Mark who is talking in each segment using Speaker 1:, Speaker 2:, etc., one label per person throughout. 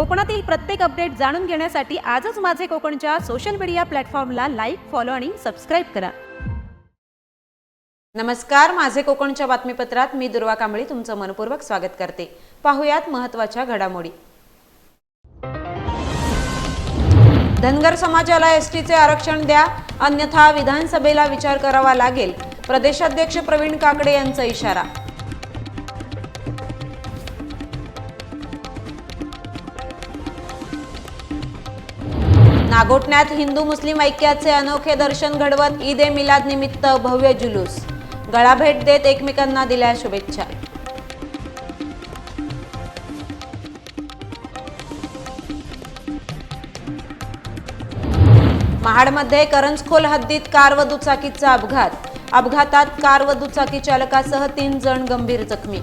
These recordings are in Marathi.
Speaker 1: कोकणातील प्रत्येक अपडेट जाणून घेण्यासाठी आजच माझे कोकणच्या सोशल मीडिया प्लॅटफॉर्मला लाईक फॉलो आणि सबस्क्राईब करा. नमस्कार माझे कोकणच्या बातमीपत्रात मी दुर्वा कांबळी तुमचं मनपूर्वक स्वागत करते. पाहुयात महत्त्वाच्या घडामोडी. धनगर समाजाला एसटीचे आरक्षण द्या अन्यथा विधानसभेला विचार करावा लागेल. प्रदेशाध्यक्ष प्रवीण काकडे यांचा इशारा. नागोठण्यात हिंदू मुस्लिम ऐक्याचे अनोखे दर्शन घडवत ईद ए मिलाद निमित्त भव्य जुलूस. गळाभेट देत एकमेकांना दिल्या शुभेच्छा. महाडमध्ये करंजखोल हद्दीत कार व दुचाकीचा अपघात. अपघातात कार व दुचाकी चालकासह तीन जण गंभीर जखमी.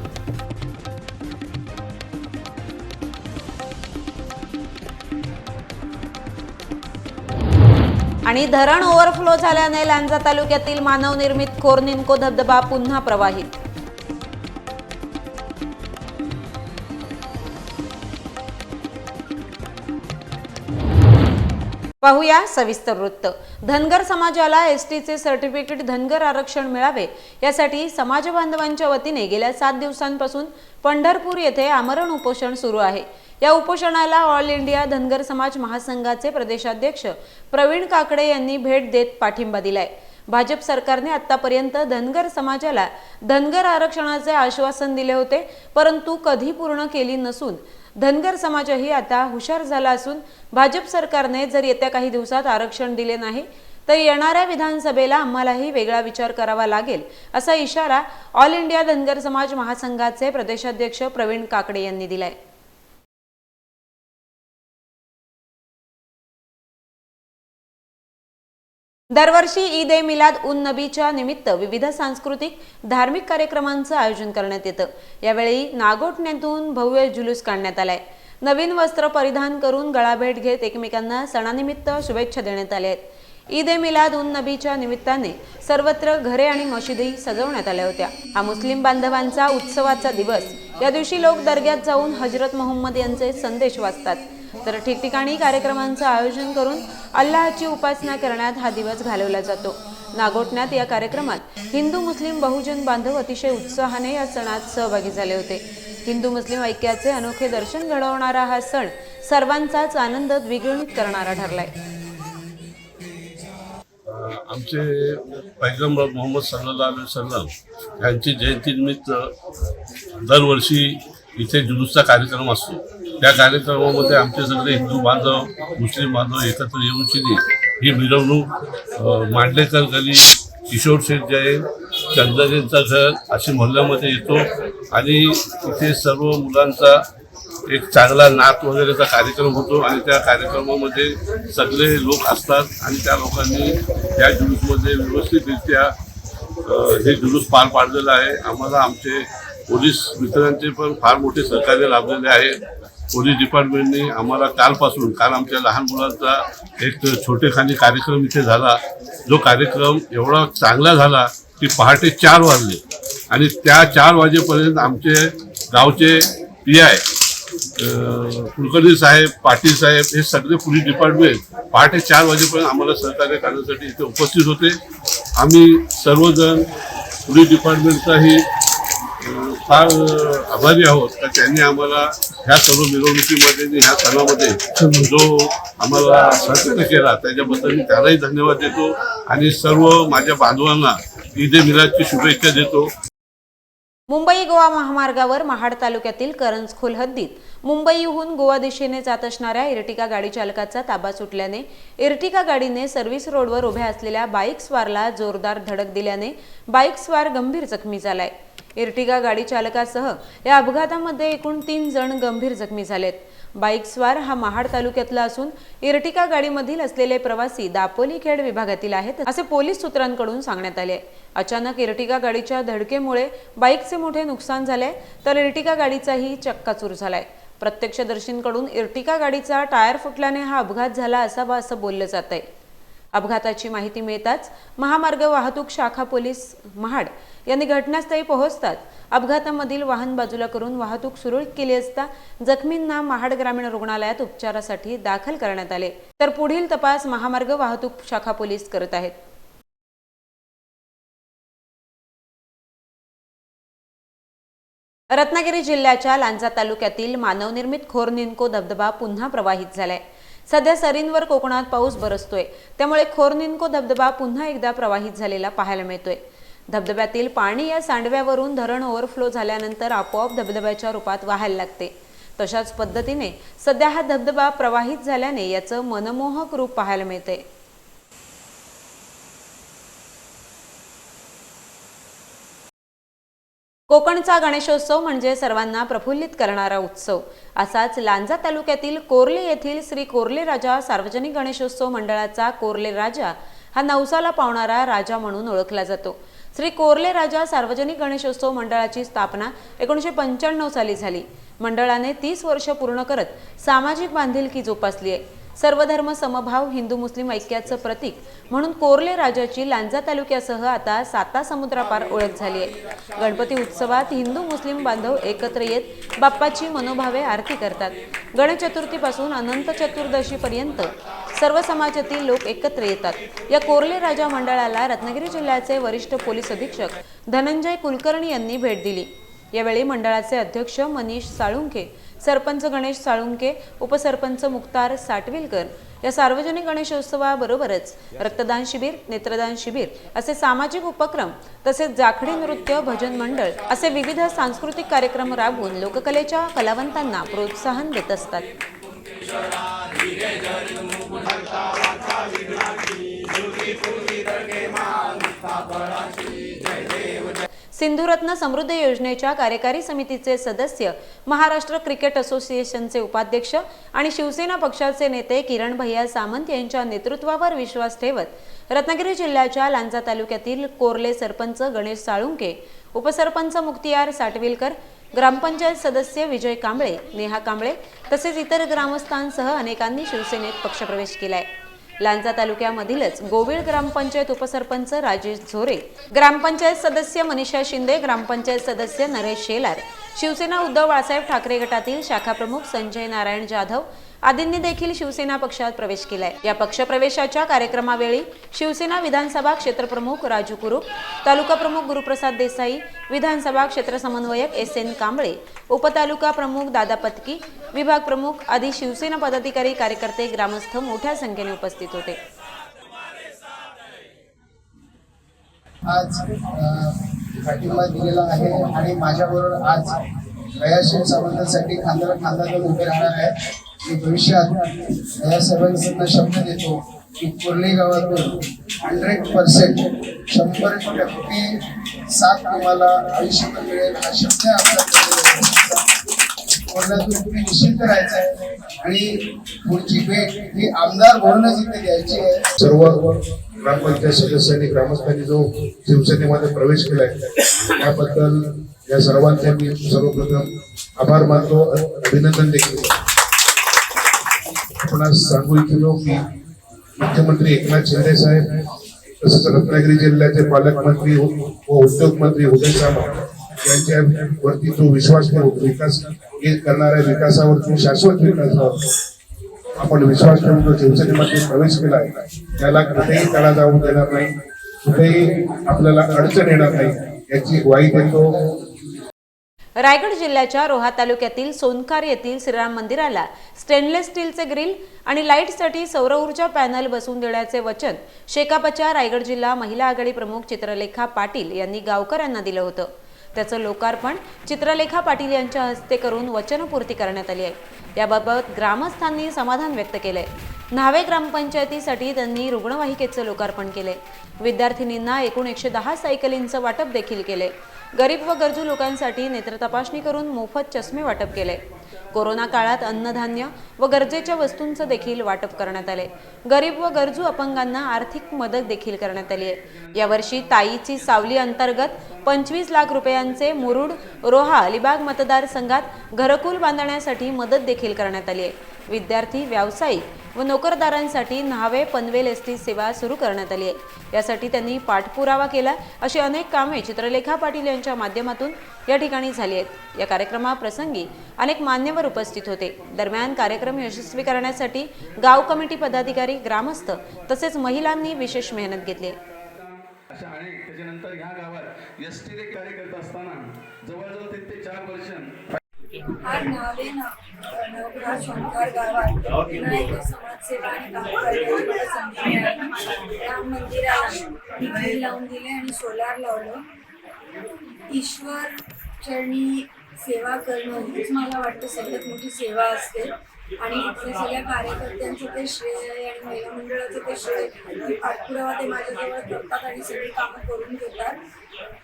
Speaker 1: आणि धरण ओव्हरफ्लो झाल्याने लांजा तालुक्यातील मानवनिर्मित खोरनिंको धबधबा पुन्हा प्रवाहित. पाहूया सविस्तर वृत्त. धनगर समाजाला एस टीचे सर्टिफिकेट धनगर आरक्षण मिळावे यासाठी समाज बांधवांच्या वतीने गेल्या सात दिवसांपासून पंढरपूर येथे आमरण उपोषण सुरू आहे. या उपोषणाला ऑल इंडिया धनगर समाज महासंघाचे प्रदेशाध्यक्ष प्रवीण काकडे यांनी भेट देत पाठिंबा दिलाय. भाजप सरकारने आतापर्यंत धनगर समाजाला धनगर आरक्षणाचे आश्वासन दिले होते परंतु कधी पूर्ण केली नसून धनगर समाजही आता हुशार झाला असून भाजप सरकारने जर येत्या काही दिवसात आरक्षण दिले नाही तर येणाऱ्या विधानसभेला आम्हालाही वेगळा विचार करावा लागेल असा इशारा ऑल इंडिया धनगर समाज महासंघाचे प्रदेशाध्यक्ष प्रवीण काकडे यांनी दिलाय. दरवर्षी ईद ए मिलाद उन नबीच्या निमित्त विविध सांस्कृतिक धार्मिक कार्यक्रमांचं आयोजन करण्यात येतं. यावेळी नागोठण्यातून भव्य जुलूस काढण्यात आलाय. नवीन वस्त्र परिधान करून गळाभेट घेत एकमेकांना सणानिमित्त शुभेच्छा देण्यात आल्या आहेत. ईद ए मिलाद उन नबीच्या निमित्ताने सर्वत्र घरे आणि मशिदी सजवण्यात आल्या होत्या. हा मुस्लिम बांधवांचा उत्सवाचा दिवस. या दिवशी लोक दर्ग्यात जाऊन हजरत मोहम्मद यांचे संदेश वाचतात. तर ठिकठिकाणी कार्यक्रमांचं आयोजन करून अल्लाहची उपासना करण्यात हा दिवस घालवला जातो. नागोठण्यात या कार्यक्रमात हिंदू मुस्लिम बहुजन बांधव अतिशय उत्साहाने या सणात सहभागी झाले होते. हिंदू मुस्लिम ऐक्याचे अनोखे दर्शन घडवणारा हा सण सर्वांचाच आनंद द्विगुणित करणारा ठरलाय.
Speaker 2: आमचे पैगंबर मोहम्मद सल्ला अलैहि यांची जयंतीनिमित्त दरवर्षी इथे जुलूसचा कार्यक्रम असतो. त्या कार्यक्रमामध्ये आमचे सगळे हिंदू बांधव मुस्लिम बांधव एकत्र येऊन शिरी ही मिरवणूक मांडलेकर गली किशोर शेठ जैन चंद्रजींचा घर अशी मोहल्ल्यामध्ये येतो. आणि इथे सर्व मुलांचा एक चांगला नात वगैरेचा कार्यक्रम होतो. आणि त्या कार्यक्रमामध्ये सगळे लोक असतात आणि त्या लोकांनी त्या जुलूसमध्ये व्यवस्थितरित्या हे जुलूस पार पाडलेलं आहे. आम्हाला आमचे पोलीस मित्रांचे पण फार मोठे सहकार्य लाभलेले आहे. पोलीस डिपार्टमेंटने आम्हाला कालपासून काल आमच्या लहान मुलांचा एक छोटेखानी कार्यक्रम इथे झाला. जो कार्यक्रम एवढा चांगला झाला की पहाटे चार वाजले. आणि त्या चार वाजेपर्यंत आमचे गावचे पी आय कुलकर्णी साहेब पाटील साहेब हे सगळे पोलीस डिपार्टमेंट पहाटे चार वाजेपर्यंत आम्हाला सहकार्य करण्यासाठी इथे उपस्थित होते. आम्ही सर्वजण पोलीस डिपार्टमेंटचाही फार आभारी आहोत. का त्यांनी आम्हाला ह्या सर्व मिरवणुकीमध्ये आणि ह्या सणामध्ये जो आम्हाला सहकार्य केला त्याच्याबद्दल मी त्यालाही धन्यवाद देतो आणि सर्व माझ्या बांधवांना ईद ए मिलादची शुभेच्छा देतो.
Speaker 1: मुंबई गोवा महामार्गावर महाड तालुक्यातील करंजखोल हद्दीत मुंबईहून गोवा दिशेने जात असणाऱ्या इर्टिका गाडी चालकाचा ताबा सुटल्याने इर्टिका गाडीने सर्व्हिस रोडवर उभ्या असलेल्या बाईक स्वारला जोरदार धडक दिल्याने बाईक स्वार गंभीर जखमी झालाय. इर्टिगा गाडी चालकासह या अपघातामध्ये एकूण तीन जण गंभीर जखमी झालेत. बाईक स्वार हा महाड तालुक्यातला असून इर्टिका गाडीमधील असलेले प्रवासी दापोली खेड विभागातील आहेत असे पोलीस सूत्रांकडून सांगण्यात आले. अचानक इर्टिगा गाडीच्या धडकेमुळे बाईकचे मोठे नुकसान झाले तर इर्टिगा गाडीचाही चक्काचूर झालाय. प्रत्यक्षदर्शींकडून इर्टिका गाडीचा टायर फुटल्याने हा अपघात झाला असावा असं बोललं जात आहे अपघाताची माहिती मिळताच महामार्ग वाहतूक शाखा पोलीस महाड यांनी घटनास्थळी पोहोचतात अपघातामधील वाहन बाजूला करून वाहतूक सुरळीत केली असता जखमींना महाड ग्रामीण रुग्णालयात उपचारासाठी दाखल करण्यात आले. तर पुढील तपास महामार्ग वाहतूक शाखा पोलीस करत आहेत. रत्नागिरी जिल्ह्याच्या लांजा तालुक्यातील मानवनिर्मित खोरनिंको धबधबा पुन्हा प्रवाहित झालाय. सध्या सरींवर कोकणात पाऊस बरसतोय. त्यामुळे खोरनिनको धबधबा पुन्हा एकदा प्रवाहित झालेला पाहायला मिळतोय. धबधब्यातील पाणी या सांडव्यावरून धरण ओव्हरफ्लो झाल्यानंतर आपोआप धबधब्याच्या रूपात वाहायला लागते. तशाच पद्धतीने सध्या हा धबधबा प्रवाहित झाल्याने याचं मनमोहक रूप पाहायला मिळते कोकणचा गणेशोत्सव म्हणजे सर्वांना प्रफुल्लित करणारा उत्सव. असाच लांजा तालुक्यातील कोर्ले येथील श्री कोर्ले राजा सार्वजनिक गणेशोत्सव मंडळाचा कोर्ले राजा हा नवसाला पावणारा राजा म्हणून ओळखला जातो. श्री कोर्ले राजा सार्वजनिक गणेशोत्सव मंडळाची स्थापना एकोणीसशे पंच्याण्णव साली झाली. मंडळाने तीस वर्ष पूर्ण करत सामाजिक बांधिलकी जोपासली आहे. सर्वधर्म समभाव हिंदू मुस्लिम ऐक्याचं प्रतीक म्हणून कोर्ले राजाची लांजा तालुक्यासह आता साता समुद्रापार ओळख झाली आहे. गणपती उत्सवात हिंदू मुस्लिम बांधव एकत्र येत बाप्पाची मनोभावे आरती करतात. गणेश चतुर्थीपासून अनंत चतुर्दशीपर्यंत सर्व समाजातील लोक एकत्र येतात. या कोर्ले राजा मंडळाला रत्नागिरी जिल्ह्याचे वरिष्ठ पोलीस अधीक्षक धनंजय कुलकर्णी यांनी भेट दिली. यावेळी मंडळाचे अध्यक्ष मनीष साळुंके सरपंच गणेश साळुंके उपसरपंच मुक्तार साटविलकर. या सार्वजनिक गणेशोत्सवाबरोबरच रक्तदान शिबिर नेत्रदान शिबिर असे सामाजिक उपक्रम तसेच जाखडी नृत्य भजन मंडळ असे विविध सांस्कृतिक कार्यक्रम राबवून लोककलेच्या कलावंतांना प्रोत्साहन देत असतात. सिंधुरत्न समृद्ध योजनेच्या कार्यकारी समितीचे सदस्य महाराष्ट्र क्रिकेट असोसिएशनचे उपाध्यक्ष आणि शिवसेना पक्षाचे नेते किरण भैया सामंत यांच्या नेतृत्वावर विश्वास ठेवत रत्नागिरी जिल्ह्याच्या लांजा तालुक्यातील कोर्ले सरपंच गणेश साळुंके उपसरपंच मुक्तियार साटविलकर ग्रामपंचायत सदस्य विजय कांबळे नेहा कांबळे तसेच इतर ग्रामस्थांसह अनेकांनी शिवसेनेत पक्षप्रवेश केलाय. लांजा तालुक्यामधीलच गोविळ ग्रामपंचायत उपसरपंच राजेश झोरे ग्रामपंचायत सदस्य मनीषा शिंदे ग्रामपंचायत सदस्य नरेश शेलार शिवसेना उद्धव बाळासाहेब ठाकरे गटातील शाखाप्रमुख संजय नारायण जाधव आदींनी देखील शिवसेना पक्षात प्रवेश केलाय. या पक्षप्रवेशाच्या कार्यक्रमावेळी शिवसेना विधानसभा क्षेत्रप्रमुख राजू कुरुप तालुका प्रमुख गुरुप्रसाद देसाई विधानसभा क्षेत्र समन्वयक एस एन कांबळे उपतालुका प्रमुख दादा पत्की विभाग प्रमुख आदी शिवसेना पदाधिकारी कार्यकर्ते ग्रामस्थ मोठ्या संख्येने उपस्थित होते.
Speaker 3: आज पाठिंबा दिलेला आहे आणि माझ्याबरोबर आज रयाशील संबंधासाठी खांद्याला खांदा उभे राहणार आहे मी भविष्यात सर्वांना शब्द देतो की कुर्ली गावातून हंड्रेड पर्सेंट शंभर टक्के साथ तुम्हाला आयुष्यात मिळेल हा शब्द आपला कोल्हापूर तुम्ही निश्चित करायचं आहे. आणि पुढची भेट ही आमदार म्हणूनच इथे द्यायची आहे.
Speaker 4: सर्व ग्रामपंचायत सदस्यांनी ग्रामस्थांनी जो शिवसेनेमध्ये प्रवेश केलाय त्याबद्दल या सर्वांचे मी सर्वप्रथम आभार मानतो. अभिनंदन देखील. आपणास सांगू इच्छितो की मुख्यमंत्री एकनाथ शिंदे साहेब तसंच रत्नागिरी जिल्ह्याचे पालकमंत्री व उद्योग मंत्री उदय सामंत यांच्या वरती जो विश्वास ठेवून विकास हे करणाऱ्या विकासावर जो शाश्वत विकासावर आपण विश्वास ठेवून जो शिवसेनेमध्ये प्रवेश केला आहे त्याला कुठेही तडा जाऊन देणार नाही कुठेही आपल्याला अडचण येणार नाही याची ग्वाही देतो.
Speaker 1: रायगड जिल्ह्याच्या रोहा तालुक्यातील सोनकार येथील श्रीराम मंदिराला स्टेनलेस स्टीलचे ग्रिल आणि लाईटसाठी सौर ऊर्जा पॅनल बसवून देण्याचे वचन शेकापच्या रायगड जिल्हा महिला आघाडी प्रमुख चित्रलेखा पाटील यांनी गावकऱ्यांना दिलं होतं. त्याचं लोकार्पण चित्रलेखा पाटील यांच्या हस्ते करून वचनपूर्ती करण्यात आली आहे. याबाबत ग्रामस्थांनी समाधान व्यक्त केलंय. न्हावे ग्रामपंचायतीसाठी त्यांनी रुग्णवाहिकेचं लोकार्पण केले विद्यार्थिनींना एकूण एकशे दहा सायकलींचं वाटप देखील केले गरीब व गरजू लोकांसाठी नेत्र तपासणी करून मोफत चष्मे वाटप केले. कोरोना काळात अन्नधान्य व गरजेच्या वस्तूंचं देखील वाटप करण्यात आले. गरीब व गरजू अपंगांना आर्थिक मदत देखील करण्यात आली आहे. यावर्षी ताईची सावली अंतर्गत पंचवीस लाख रुपयांचे मुरुड रोहा अलिबाग मतदारसंघात घरकुल बांधण्यासाठी मदत देखील करण्यात आली आहे. विद्यार्थी व्यावसायिक व नोकरदारांसाठी न्हावे पनवेल एस टी सेवा सुरू करण्यात आली आहे. यासाठी त्यांनी पाठपुरावा केला. अशी अनेक कामे चित्रलेखा पाटील यांच्या माध्यमातून या ठिकाणी झाली आहेत. या कार्यक्रमाप्रसंगी अनेक मान्यवर उपस्थित होते. दरम्यान कार्यक्रम यशस्वी करण्यासाठी गाव कमिटी पदाधिकारी ग्रामस्थ तसेच महिलांनी विशेष मेहनत घेतली.
Speaker 5: अशा अनेक त्याच्यानंतर ह्या गावात एस टी कार्य करत असताना जवळजवळ तीन ते चार वर्ष
Speaker 6: आज नावे ना नवग्रह शंकर गावात विनायक समाजसेवा काम करण्याची मला संधी मिळाली राम मंदिराला मी लावून दिले आणि सोलार लावलं. ईश्वर चरणी सेवा करणं हीच मला वाटतं सगळ्यात मोठी सेवा असते. आणि इथल्या सगळ्या कार्यकर्त्यांचं ते श्रेय आणि महिला मंडळाचं ते श्रेय पाठपुरावा ते माझ्याजवळ करतात आणि सगळी कामं करून घेतात.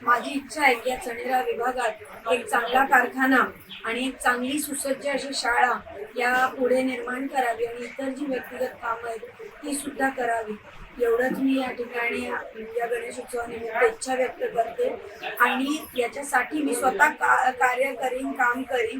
Speaker 6: माझी इच्छा आहे की या चणेरा विभागात एक चांगला कारखाना आणि एक चांगली सुसज्ज अशी शाळा या पुढे निर्माण करावी आणि इतर जी व्यक्तिगत कामं आहेत ती सुद्धा करावी. एवढंच मी या ठिकाणी या गणेशोत्सवानिमित्त इच्छा व्यक्त करते. आणि याच्यासाठी मी स्वतः का कार्य करीन काम करीन.